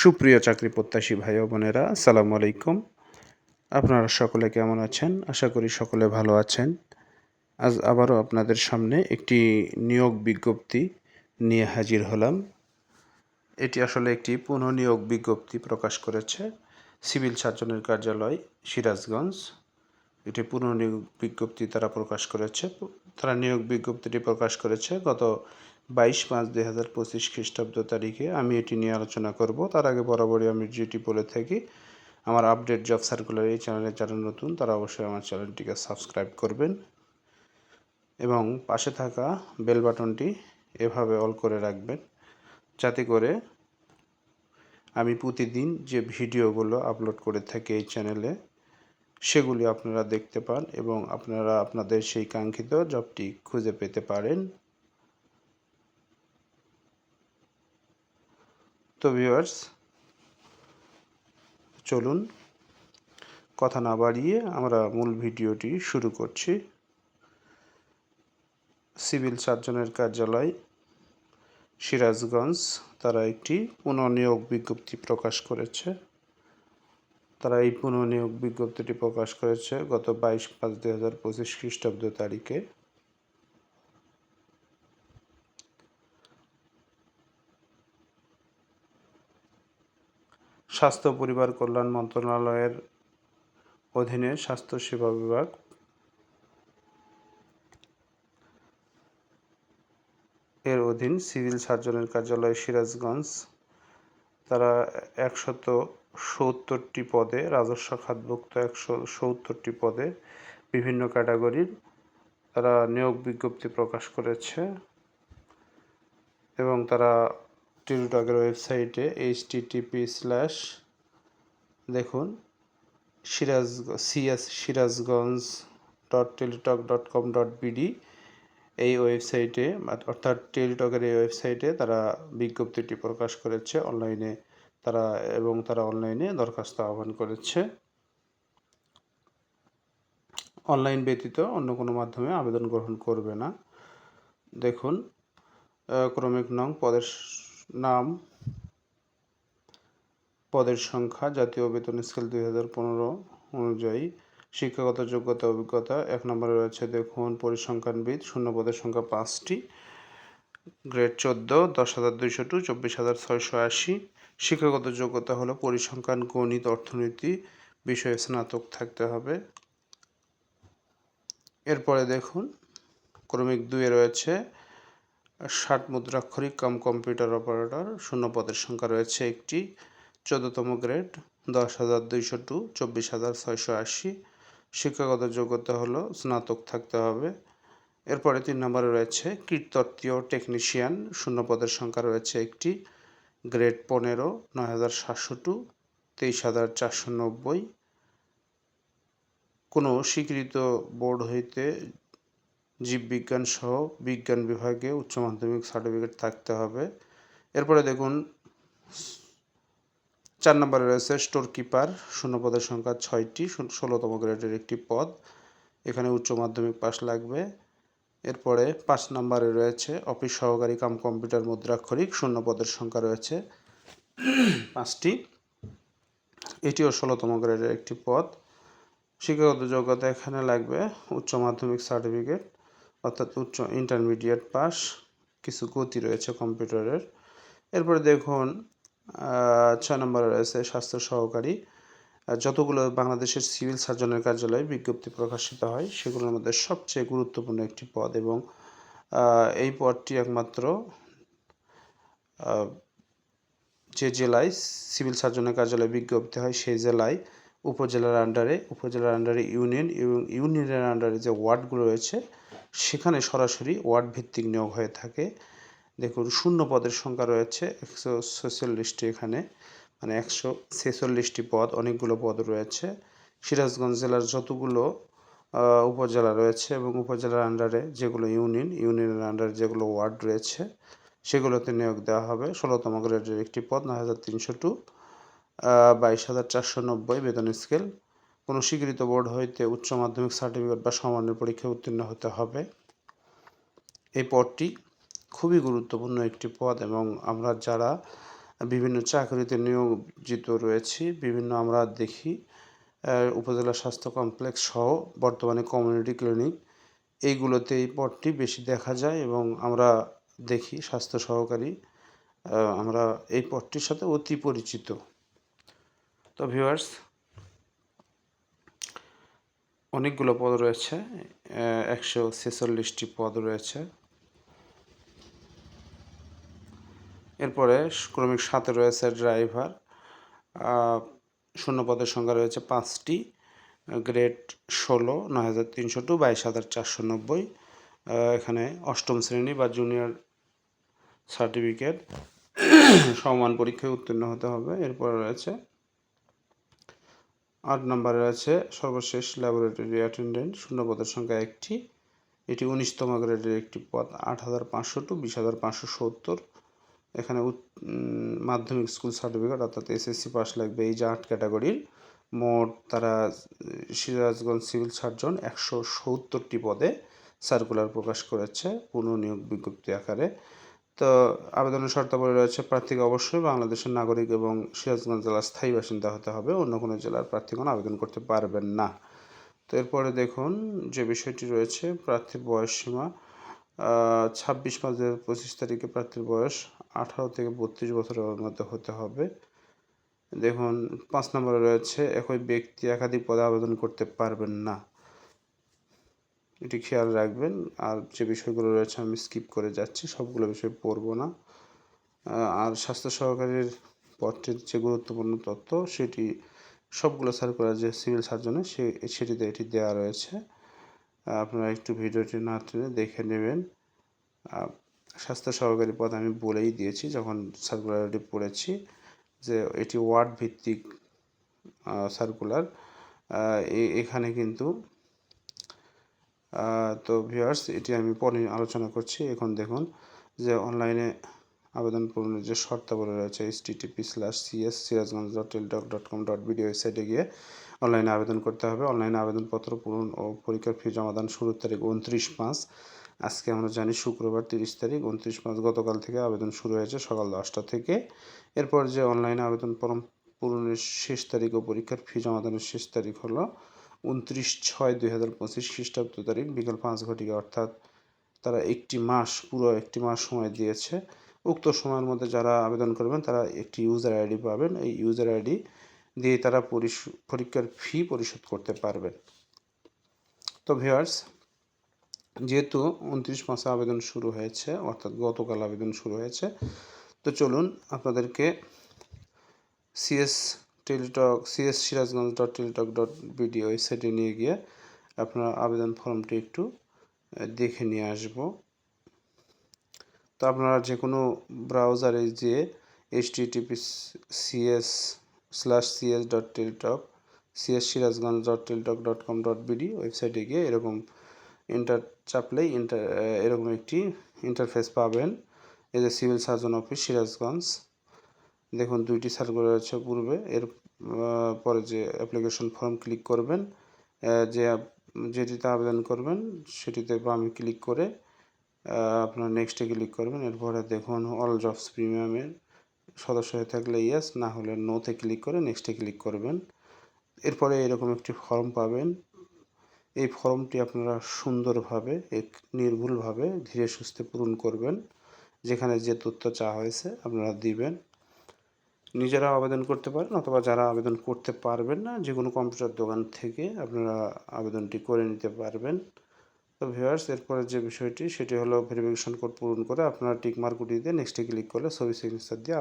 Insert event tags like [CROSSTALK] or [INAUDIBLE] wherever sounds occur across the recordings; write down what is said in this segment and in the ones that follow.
সুপ্রিয় চাকরি প্রত্যাশী ভাই বোনেরা, আসসালামু আলাইকুম। আপনারা সকলে কেমন আছেন? আশা করি সকলে ভালো আছেন। আজ আবারও আপনাদের সামনে একটি নিয়োগ বিজ্ঞপ্তি নিয়ে হাজির হলাম। এটি আসলে একটি পুনঃনিয়োগ বিজ্ঞপ্তি প্রকাশ করেছে সিভিল সার্জনের কার্যালয় সিরাজগঞ্জ। এটি পুনঃনিয়োগ বিজ্ঞপ্তি তারা প্রকাশ করেছে। তারা নিয়োগ বিজ্ঞপ্তিটি প্রকাশ করেছে গত বাইশ পাঁচ দুই হাজার পঁচিশ খ্রিস্টাব্দ তারিখে আমি এটি নিয়ে আলোচনা করব। তার আগে বরাবরই আমি যেটি বলে থাকি, আমার আপডেট জব সার্কুলার এই চ্যানেলে যারা নতুন, তারা অবশ্যই আমার চ্যানেলটিকে সাবস্ক্রাইব করবেন এবং পাশে থাকা বেল বাটনটি এভাবে অল করে রাখবেন যাতে করে আমি প্রতিদিন যে ভিডিওগুলো আপলোড করে থাকি এই চ্যানেলে, সেগুলি আপনারা দেখতে পান এবং আপনারা আপনাদের সেই কাঙ্ক্ষিত জবটি খুঁজে পেতে পারেন। তো ভিউয়ার্স চলুন কথা না বাড়িয়ে আমরা মূল ভিডিওটি শুরু করছি। সিভিল সার্জনের কার্যালয়, সিরাজগঞ্জ, তারা একটি পুনঃনিয়োগ বিজ্ঞপ্তি প্রকাশ করেছে। তারা এই পুনঃনিয়োগ বিজ্ঞপ্তিটি প্রকাশ করেছে গত বাইশ পাঁচ দুই হাজার পঁচিশ খ্রিস্টাব্দ তারিখে। স্বাস্থ্য পরিবার কল্যাণ মন্ত্রণালয়ের অধীনে স্বাস্থ্য সেবা বিভাগ। এর অধীন সিভিল সার্জনের কার্যালয় সিরাজগঞ্জ। তারা একশত সত্তরটি পদে, রাজস্ব খাতভুক্ত একশো সত্তরটি পদে বিভিন্ন ক্যাটাগরির তারা নিয়োগ বিজ্ঞপ্তি প্রকাশ করেছে। এবং তারা টেলিটকের ওয়েবসাইটে এইচ টিটিপি স্ল্যাশ দেখুন Siraj CS Sirajganj dot Teletalk dot com dot BD এই ওয়েবসাইটে, অর্থাৎ টেলিটকের এই ওয়েবসাইটে তারা বিজ্ঞপ্তিটি প্রকাশ করেছে, অনলাইনে তারা এবং তারা অনলাইনে দরখাস্ত আহ্বান করেছে। অনলাইন ব্যতীত অন্য কোনো মাধ্যমে আবেদন গ্রহণ করবে না। দেখুন ক্রমিক নং পদের নাম। পদের সংখ্যা, জাতীয় বেতন স্কেল দুই হাজার পনেরো অনুযায়ী, শিক্ষাগত যোগ্যতা, অভিজ্ঞতা, এক নম্বরে রয়েছে দেখুন পরিসংখ্যানবিদ, শূন্য পদের সংখ্যা পাঁচটি। গ্রেড চোদ্দ, দশ হাজার দুইশো টু, চব্বিশ হাজার ছয়শো আশি। শিক্ষাগত যোগ্যতা হলো পরিসংখ্যান, গণিত, অর্থনীতি, বিষয়ে স্নাতক থাকতে হবে। এরপরে দেখুন, ক্রমিক দুয়ে রয়েছে ষাট মুদ্রাক্ষরিক কম কম্পিউটার অপারেটর, শূন্য পদের সংখ্যা রয়েছে একটি, চোদ্দতম গ্রেড, দশ হাজার দুইশো টু, চব্বিশ হাজার ছয়শো আশি। শিক্ষাগত যোগ্যতা হলো স্নাতক থাকতে হবে। এরপরে তিন নম্বরে রয়েছে কীর্তত্বীয় টেকনিশিয়ান, শূন্য পদের সংখ্যা রয়েছে একটি, গ্রেড পনেরো, নয় হাজার সাতশো টু, তেইশ হাজার চারশো নব্বই। কোনো স্বীকৃত বোর্ড হইতে জীববিজ্ঞান সহ বিজ্ঞান বিভাগে উচ্চ মাধ্যমিক সার্টিফিকেট থাকতে হবে। এরপরে দেখুন, চার নম্বরে রয়েছে স্টোর কিপার শূন্য পদের সংখ্যা ছয়টি ষোলোতম গ্রেডের একটি পদ। এখানে উচ্চ মাধ্যমিক পাস লাগবে। এরপরে পাঁচ নম্বরে রয়েছে অফিস সহকারী কাম কম্পিউটার মুদ্রাক্ষরিক শূন্য পদের সংখ্যা রয়েছে পাঁচটি। এটিও ষোলোতম গ্রেডের একটি পদ। শিক্ষাগত যোগ্যতা এখানে লাগবে উচ্চ মাধ্যমিক সার্টিফিকেট অর্থাৎ উচ্চ ইন্টারমিডিয়েট পাস কিছু গতি রয়েছে কম্পিউটারের। এরপরে দেখুন ছয় নম্বরে রয়েছে স্বাস্থ্য সহকারী। যতগুলো বাংলাদেশের সিভিল সার্জনের কার্যালয়ে বিজ্ঞপ্তি প্রকাশিত হয়, সেগুলোর মধ্যে সবচেয়ে গুরুত্বপূর্ণ একটি পদ এবং এই পদটি একমাত্র যে জেলায় সিভিল সার্জনের কার্যালয়ে বিজ্ঞপ্তি হয় সেই জেলায়, উপজেলার আন্ডারে উপজেলার আন্ডারে ইউনিয়ন এবং ইউনিয়নের আন্ডারে যে ওয়ার্ডগুলো রয়েছে সেখানে সরাসরি ওয়ার্ড ভিত্তিক নিয়োগ হয়ে থাকে। দেখুন, শূন্য পদের সংখ্যা রয়েছে একশো ছেচল্লিশটি এখানে মানে একশো ছেচল্লিশটি পদ, অনেকগুলো পদ রয়েছে। সিরাজগঞ্জ জেলার যতগুলো উপজেলা রয়েছে এবং উপজেলার আন্ডারে যেগুলো ইউনিয়ন, ইউনিয়নের আন্ডারে যেগুলো ওয়ার্ড রয়েছে, সেগুলোতে নিয়োগ দেওয়া হবে। ষোলোতম গ্রেডের একটি পদ, নয় হাজার তিনশো টু বাইশ হাজার চারশো নব্বই বেতন স্কেল। কোনো স্বীকৃত বোর্ড হইতে উচ্চ মাধ্যমিক সার্টিফিকেট বা সমানের পরীক্ষায় উত্তীর্ণ হতে হবে। এই পদটি খুবই গুরুত্বপূর্ণ একটি পদ এবং আমরা যারা বিভিন্ন চাকরিতে নিয়োজিত রয়েছি, বিভিন্ন আমরা দেখি উপজেলা স্বাস্থ্য কমপ্লেক্স সহ বর্তমানে কমিউনিটি ক্লিনিক, এইগুলোতে এই পদটি বেশি দেখা যায় এবং আমরা দেখি স্বাস্থ্য সহকারী আমরা এই পদটির সাথে অতি পরিচিত। তো ভিউয়ার্স অনেকগুলো পদ রয়েছে একশো ছেচল্লিশটি পদ রয়েছে। এরপরে ক্রমিক সাথে রয়েছে ড্রাইভার শূন্য পদের সংখ্যা রয়েছে পাঁচটি, গ্রেড ষোলো, নয় হাজার তিনশো টু, বাইশ হাজার চারশো নব্বই। এখানে অষ্টম শ্রেণি বা জুনিয়র সার্টিফিকেট, সমান পরীক্ষায় উত্তীর্ণ হতে হবে। এরপরে রয়েছে আট নম্বরে আছে সর্বশেষ ল্যাবরেটরি অ্যাটেন্ডেন্ট শূন্য পদের সংখ্যা একটি। এটি উনিশতম গ্রেডের একটি পদ, আট হাজার পাঁচশো টু বিশ হাজার পাঁচশো সত্তর। এখানে মাধ্যমিক স্কুল সার্টিফিকেট অর্থাৎ এসএসসি পাস লাগবে এই যে আট ক্যাটাগরির মোট তারা সিরাজগঞ্জ সিভিল সার্জন একশো সত্তরটি পদে সার্কুলার প্রকাশ করেছে পুনঃনিয়োগ বিজ্ঞপ্তি আকারে। তো আবেদনের শর্তাবলী রয়েছে প্রার্থীকে অবশ্যই বাংলাদেশের নাগরিক এবং সিরাজগঞ্জ জেলার স্থায়ী বাসিন্দা হতে হবে, অন্য কোনো জেলার প্রার্থীগণ আবেদন করতে পারবেন না। তো এরপরে দেখুন যে বিষয়টি রয়েছে, প্রার্থীর বয়স সীমা ছাব্বিশ পাঁচ দু হাজার পঁচিশ তারিখে প্রার্থীর বয়স আঠারো থেকে বত্রিশ বছরের মধ্যে হতে হবে। দেখুন, পাঁচ নম্বরে রয়েছে, একই ব্যক্তি একাধিক পদে আবেদন করতে পারবেন না। এটি খেয়াল রাখবেন। আর যে বিষয়গুলো রয়েছে আমি স্কিপ করে যাচ্ছি, সবগুলো বিষয় পড়ব না। আর স্বাস্থ্য সহকারীর পদটির যে গুরুত্বপূর্ণ তথ্য, সেটি সবগুলো সার্কুলার যে সিভিল সার্জনের সে, সেটিতে এটি দেওয়া রয়েছে। আপনারা একটু ভিডিওটি না টেনে দেখে নেবেন। স্বাস্থ্য সহকারী পদ আমি বলেই দিয়েছি, যখন সার্কুলারটি পড়েছি, যে এটি ওয়ার্ড ভিত্তিক সার্কুলার এখানে কিন্তু তো ভিউয়ার্স এটি আমি পরে আলোচনা করছি। এখন দেখুন যে অনলাইনে আবেদন পূরণের যে শর্তাবলী রয়েছে HTTP slash CS Sirajganj dot Teletalk dot com dot BD ওয়েবসাইটে গিয়ে অনলাইনে আবেদন করতে হবে। অনলাইনে আবেদনপত্র পূরণ ও পরীক্ষার ফি জমাদান শুরুর তারিখ উনত্রিশ পাঁচ। আজকে আমরা জানি শুক্রবার তিরিশ তারিখ, উনত্রিশ পাঁচ গতকাল থেকে আবেদন শুরু হয়েছে সকাল দশটা থেকে। এরপর যে অনলাইনে আবেদন পূরণের শেষ তারিখ ও পরীক্ষার ফি জমাদানের শেষ তারিখ হলো উনত্রিশ ছয় দুই হাজার পঁচিশ খ্রিস্টাব্দ তারিখ, বিকাল পাঁচ ঘটিকা, অর্থাৎ তারা একটি মাস, পুরো একটি মাস সময় দিয়েছে। উক্ত সময়ের মধ্যে যারা আবেদন করবেন, তারা একটি ইউজার আইডি পাবেন। এই ইউজার আইডি দিয়ে তারা পরীক্ষার ফি পরিশোধ করতে পারবেন। তো ভিউয়ার্স যেহেতু উনত্রিশ মাসে আবেদন শুরু হয়েছে, অর্থাৎ গতকাল আবেদন শুরু হয়েছে, তো চলুন আপনাদেরকে CS Teletalk CS Sirajganj dot Teletalk dot BD ওয়েবসাইটে নিয়ে গিয়ে আপনার আবেদন ফর্মটি একটু দেখে নিয়ে আসব। তো আপনারা যে কোনো ব্রাউজারে যে HTTP CS slash CS dot Teletalk CS Sirajganj dot Teletalk dot com dot BD ওয়েবসাইটে গিয়ে এরকম ইন্টার চাপলেই ইন্টার এরকম একটি ইন্টারফেস পাবেন। এই যে সিভিল সার্জন অফিস সিরাজগঞ্জ। দেখুন, দুইটি সার্কুলার রয়েছে পূর্বে। এর পরে যে অ্যাপ্লিকেশন ফর্ম ক্লিক করবেন যে যেটিতে আবেদন করবেন, সেটিতে বামে ক্লিক করে আপনার নেক্সটে ক্লিক করবেন। এরপরে দেখুন অল জবস প্রিমিয়ামের সদস্য হয়ে থাকলে ইয়েস না হলে নোতে ক্লিক করে নেক্সটে ক্লিক করবেন। এরপরে এরকম একটি ফর্ম পাবেন। এই ফর্মটি আপনারা সুন্দরভাবে, এক, নির্ভুলভাবে, ধীরে সুস্থে পূরণ করবেন। যেখানে যে তথ্য চাওয়া হয়েছে, আপনারা দিবেন। নিজেরা আবেদন করতে পারেন অথবা যারা আবেদন করতে পারবেন না, যে কোনো কম্পিউটার দোকান থেকে আপনারা আবেদনটি করে নিতে পারবেন। তো ভিউয়ার্স, এরপরে যে বিষয়টি, সেটি হলো ভেরিফিকেশন কোড পূরণ করে আপনারা টিক মার্ক উঠিয়ে দিয়ে নেক্সটে ক্লিক করলে ছবি সিগনেচার দিয়ে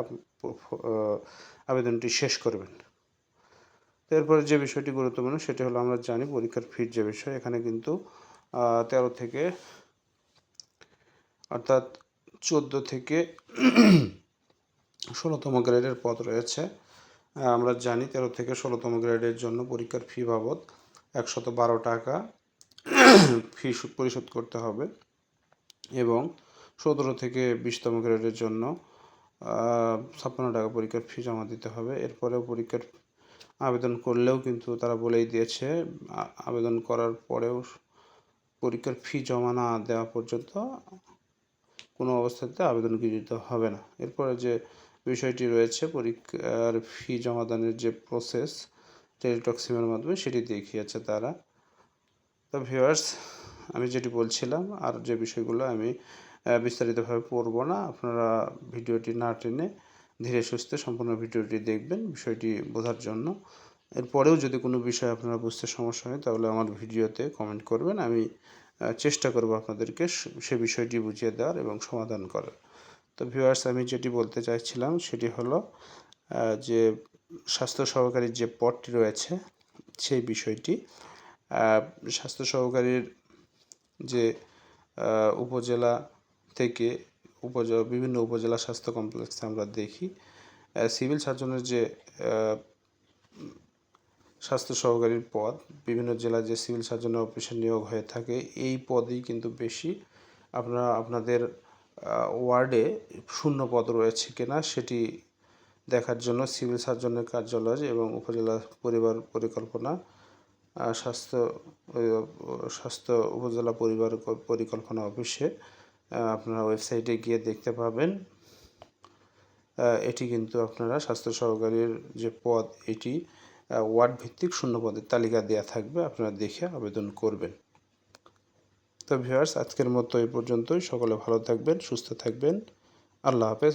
আবেদনটি শেষ করবেন। এরপরে যে বিষয়টি গুরুত্বপূর্ণ, সেটি হলো আমরা জানি পরীক্ষার ফির যে বিষয়, এখানে কিন্তু তেরো থেকে, অর্থাৎ চোদ্দ থেকে ষোলোতম গ্রেডের পদ রয়েছে। আমরা জানি তেরো থেকে ষোলোতম গ্রেডের জন্য পরীক্ষার ফি বাবদ একশত বারো টাকা [CLEARS THROAT] ফি পরিশোধ করতে হবে এবং সতেরো থেকে বিশতম গ্রেডের জন্য ছাপ্পান্ন টাকা পরীক্ষার ফি জমা দিতে হবে। এরপরেও পরীক্ষার আবেদন করলেও কিন্তু তারা বলেই দিয়েছে আবেদন করার পরেও পরীক্ষার ফি জমা না দেওয়া পর্যন্ত কোনো অবস্থাতে আবেদন গৃহীত হবে না। এরপরে যে বিষয়টি রয়েছে, পরীক্ষার ফি জমাদানের যে প্রসেস টেলিটক মাধ্যমে সেটি দেখিয়েছে তারা। তো ভিউয়ার্স আমি যেটি বলছিলাম, আর যে বিষয়গুলো আমি বিস্তারিতভাবে পড়ব না, আপনারা ভিডিওটি না টেনে ধীরে সুস্থে সম্পূর্ণ ভিডিওটি দেখবেন বিষয়টি বোঝার জন্য। এরপরেও যদি কোনো বিষয় আপনারা বুঝতে সমস্যা হয়, তাহলে আমার ভিডিওতে কমেন্ট করবেন, আমি চেষ্টা করব আপনাদেরকে সে বিষয়টি বুঝিয়ে দেওয়ার এবং সমাধান করার। তো ভিউয়ার্স আমি যেটি বলতে চাইছিলাম সেটি হলো যে স্বাস্থ্য সহকারীর যে পদটি রয়েছে সেই বিষয়টি স্বাস্থ্য সহকারীর যে উপজেলা থেকে উপজেলা, বিভিন্ন উপজেলা স্বাস্থ্য কমপ্লেক্সে আমরা দেখি সিভিল সার্জনের যে স্বাস্থ্য সহকারীর পদ, বিভিন্ন জেলায় যে সিভিল সার্জনের অফিসে নিয়োগ হয়ে থাকে, এই পদেই কিন্তু বেশি আপনারা, আপনাদের ওয়ার্ডে শূন্য পদ রয়েছে কিনা সেটি দেখার জন্য সিভিল সার্জনের কার্যালয় এবং উপজেলা পরিবার পরিকল্পনা স্বাস্থ্য স্বাস্থ্য উপজেলা পরিবার পরিকল্পনা অফিসে আপনারা ওয়েবসাইটে গিয়ে দেখতে পাবেন। এটি কিন্তু আপনারা স্বাস্থ্য সহকারীর যে পদ, এটি ওয়ার্ড ভিত্তিক শূন্য পদের তালিকা দেওয়া থাকবে, আপনারা দেখে আবেদন করবেন। তো ভিউয়ার্স আজকের মতো এই পর্যন্তই। সকলে ভালো থাকবেন সুস্থ থাকবেন। আল্লাহ হাফেজ